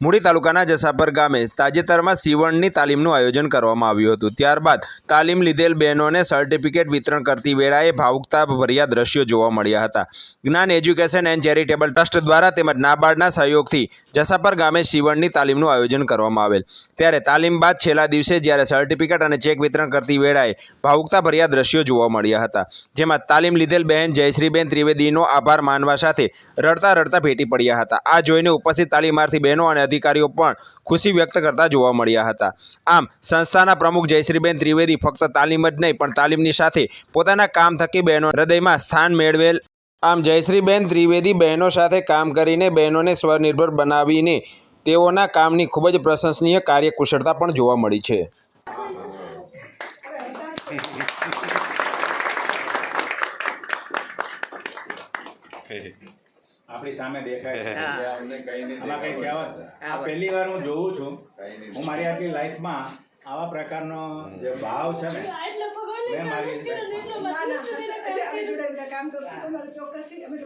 મૂળી તાલુકાના જસાપર ગામે તાજેતરમાં સીવણની તાલીમનું આયોજન કરવામાં આવ્યું હતું. ત્યારબાદ તાલીમ લીધેલ બહેનોને સર્ટિફિકેટ વિતરણ કરતી વેળાએ ભાવુકતા ભર્યા દ્રશ્યો જોવા મળ્યા હતા. જ્ઞાન એજ્યુકેશન એન્ડ ચેરિટેબલ ટ્રસ્ટ દ્વારા તેમજ નાબાર્ડના સહયોગથી જસાપર ગામે સીવણની તાલીમનું આયોજન કરવામાં આવેલ. ત્યારે તાલીમ બાદ છેલ્લા દિવસે જ્યારે સર્ટિફિકેટ અને ચેક વિતરણ કરતી વેળાએ ભાવુકતા ભર્યા દ્રશ્યો જોવા મળ્યા હતા. જેમાં તાલીમ લીધેલ બહેન જયશ્રીબેન ત્રિવેદીનો આભાર માનવા સાથે રડતા રડતા ભેટી પડ્યા હતા. આ જોઈને ઉપસ્થિત તાલીમાર્થી બહેનો અને અધિકારીઓ પણ ખુશી વ્યક્ત કરતા જોવા મળ્યા હતા. આમ, સંસ્થાના પ્રમુખ જયશ્રીબેન ત્રિવેદી ફક્ત તાલીમ જ નહીં, પણ તાલીમની સાથે પોતાના કામ થકી બહેનો હૃદયમાં સ્થાન મેળવેલ. આમ, જયશ્રીબેન ત્રિવેદી બહેનો સાથે કામ કરીને બહેનોને સ્વનિર્ભર બનાવીને તેઓના કામની ખૂબ જ પ્રશંસનીય કાર્યકુશળતા પણ જોવા મળી છે. આપણી સામે દેખાય છે. આમાં કઈ કહેવત આ પહેલી વાર હું જોઉં છું. હું મારી આટલી લાઈફમાં આવા પ્રકારનો જે ભાવ છે ને મેં મારી કામ કરશું તો ચોક્કસથી અમે